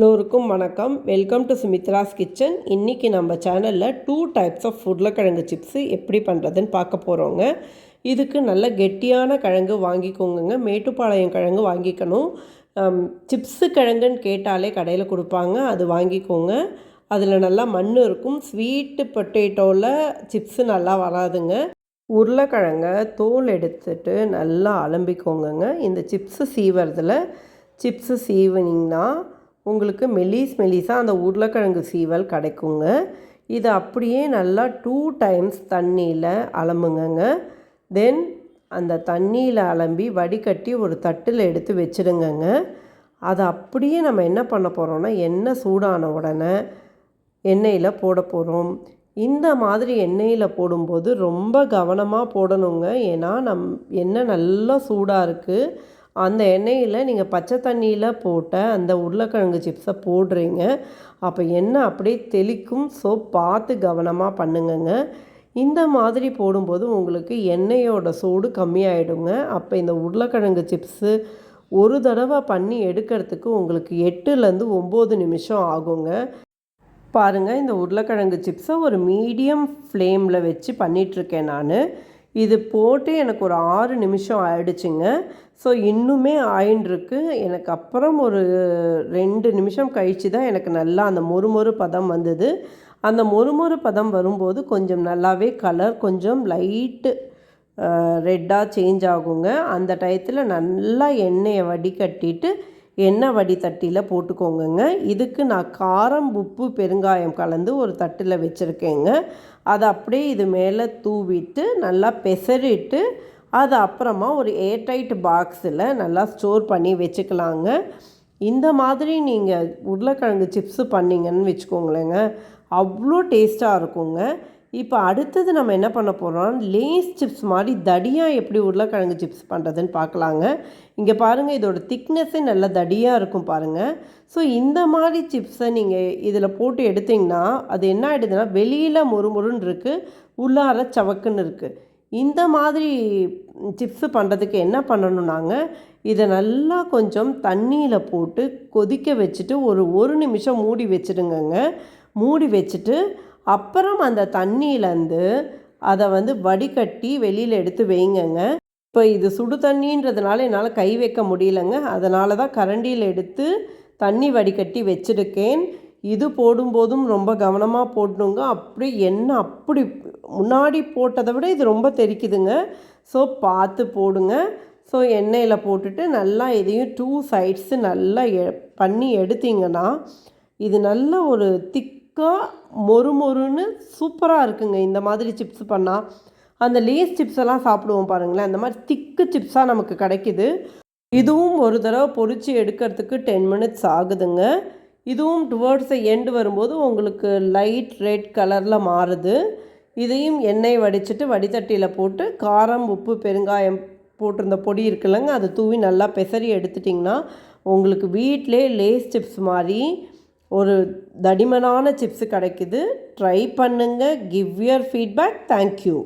எல்லோருக்கும் வணக்கம். Welcome to Sumitra's kitchen இன்றைக்கி நம்ம சேனலில் டூ டைப்ஸ் ஆஃப் உருளைக்கிழங்கு சிப்ஸு எப்படி பண்ணுறதுன்னு பார்க்க போகிறோங்க இதுக்கு நல்ல கெட்டியான கிழங்கு வாங்கிக்கோங்க மேட்டுப்பாளையம் கிழங்கு வாங்கிக்கணும். சிப்ஸு கிழங்குன்னு கேட்டாலே கடையில் கொடுப்பாங்க. அது வாங்கிக்கோங்க. அதில் நல்லா மண் இருக்கும். ஸ்வீட்டு பொட்டேட்டோவில் சிப்ஸு நல்லா வராதுங்க. உருளைக்கிழங்க தோல் எடுத்துட்டு நல்லா அலம்பிக்கோங்கங்க. இந்த சிப்ஸு சீவறதில் சிப்ஸு சீவினிங்கன்னா உங்களுக்கு மெலிஸ் மெலிஸாக அந்த உருளைக்கிழங்கு சீவல் கிடைக்குங்க. இதை அப்படியே நல்லா டூ டைம்ஸ் தண்ணியில் அலம்புங்கங்க. தென் அந்த தண்ணியில் அலம்பி வடிகட்டி ஒரு தட்டில் எடுத்து வச்சுடுங்கங்க. அதை அப்படியே நம்ம என்ன பண்ண போகிறோம்னா எண்ணெய் சூடான உடனே எண்ணெயில் போட போகிறோம் இந்த மாதிரி எண்ணெயில் போடும்போது ரொம்ப கவனமாக போடணுங்க. ஏன்னா நம் எண்ணெய் நல்லா சூடாக இருக்குது அந்த எண்ணெயில் நீங்கள் பச்சை தண்ணியில் போட்ட அந்த உருளைக்கிழங்கு சிப்ஸை போடுறீங்க. அப்போ எண்ணெய் அப்படியே தெளிக்கும். ஸோ பார்த்து கவனமாக பண்ணுங்கங்க. இந்த மாதிரி போடும்போது உங்களுக்கு எண்ணெயோட சூடு கம்மியாயிடுங்க. அப்போ இந்த உருளைக்கிழங்கு சிப்ஸு ஒரு தடவை பண்ணி எடுக்கிறதுக்கு உங்களுக்கு எட்டுலேருந்து ஒம்பது நிமிஷம் ஆகுங்க. பாருங்கள் இந்த உருளைக்கிழங்கு சிப்ஸை ஒரு மீடியம் ஃப்ளேமில் வச்சு பண்ணிகிட்ருக்கேன் நான். இது போட்டு எனக்கு ஒரு ஆறு நிமிஷம் ஆயிடுச்சுங்க. ஸோ இன்னுமே ஆயின்ருக்கு. எனக்கு அப்புறம் ஒரு ரெண்டு நிமிஷம் கழித்து தான் எனக்கு நல்லா அந்த மொறுமொறு பதம் வந்தது. அந்த மொறுமொறு பதம் வரும்போது கொஞ்சம் நல்லாவே கலர் கொஞ்சம் லைட்டு ரெட்டாக சேஞ்ச் ஆகுங்க. அந்த டயத்தில் நல்லா எண்ணெயை வடிகட்டிட்டு எண்ணெய் வடித்தட்டியில் போட்டுக்கோங்கங்க. இதுக்கு நான் காரம் உப்பு பெருங்காயம் கலந்து ஒரு தட்டில் வச்சுருக்கேங்க. அதை அப்படியே இது மேலே தூவிட்டு நல்லா பெசரிட்டு அது அப்புறமா ஒரு ஏர்டைட் பாக்ஸில் நல்லா ஸ்டோர் பண்ணி வச்சுக்கலாங்க. இந்த மாதிரி நீங்கள் உருளைக்கிழங்கு சிப்ஸு பண்ணிங்கன்னு வச்சுக்கோங்களேங்க. அவ்வளோ டேஸ்ட்டாக இருக்குங்க. இப்போ அடுத்தது நம்ம என்ன பண்ண போகிறோம் லேஸ் சிப்ஸ் மாதிரி தடியாக எப்படி உருளைக்கிழங்கு சிப்ஸ் பண்ணுறதுன்னு பார்க்கலாங்க இங்கே பாருங்கள் இதோட திக்னஸ்ஸே நல்லா தடியாக இருக்கும் பாருங்கள் ஸோ இந்த மாதிரி சிப்ஸை நீங்கள் இதில் போட்டு எடுத்திங்கன்னா அது என்ன ஆகிடுதுன்னா வெளியில் முறுமுறுன்னு இருக்குது உள்ளார சவக்குன்னு இருக்குது இந்த மாதிரி சிப்ஸு பண்ணுறதுக்கு என்ன பண்ணணுன்னாங்க இதை நல்லா கொஞ்சம் தண்ணியில் போட்டு கொதிக்க வச்சுட்டு ஒரு ஒரு நிமிஷம் மூடி வச்சுடுங்கங்க. மூடி வச்சுட்டு அப்புறம் அந்த தண்ணியிலேருந்து அதை வந்து வடிகட்டி வெளியில் எடுத்து வைங்கங்க. இப்போ இது சுடு தண்ணின்றதுனால என்னால் கை வைக்க முடியலங்க. அதனால தான் கரண்டியில் எடுத்து தண்ணி வடிகட்டி வச்சுருக்கேன். இது போடும்போதும் ரொம்ப கவனமாக போடணுங்க. அப்படி எண்ணெய் அப்படி முன்னாடி போட்டதை விட இது ரொம்ப தெரிக்குதுங்க. ஸோ பார்த்து போடுங்க. ஸோ எண்ணெயில் போட்டுட்டு நல்லா இதையும் டூ சைட்ஸு நல்லா எ பண்ணி எடுத்திங்கன்னா இது நல்ல ஒரு திக் திக்காக மொறு மொறுன்னு சூப்பராக இருக்குங்க. இந்த மாதிரி சிப்ஸ் பண்ணால் அந்த லேஸ் சிப்ஸ் எல்லாம் சாப்பிடுவோம் பாருங்களேன். அந்த மாதிரி திக்கு சிப்ஸாக நமக்கு கிடைக்கிது. இதுவும் ஒரு தடவை பொறிச்சு எடுக்கிறதுக்கு டென் மினிட்ஸ் ஆகுதுங்க. இதுவும் டுவர்ட்ஸ் எண்டு வரும்போது உங்களுக்கு லைட் ரெட் கலரில் மாறுது. இதையும் எண்ணெய் வடிச்சிட்டு வடித்தட்டியில் போட்டு காரம் உப்பு பெருங்காயம் போட்டிருந்த பொடி இருக்குல்லங்க. அதை தூவி நல்லா பெசரி எடுத்துட்டிங்கன்னா உங்களுக்கு வீட்டிலே லேஸ் சிப்ஸ் மாதிரி ஒரு தடிமனான சிப்ஸு கிடைக்குது. ட்ரை பண்ணுங்கள் கிவ் யுவர் ஃபீட்பேக் தேங்க்யூ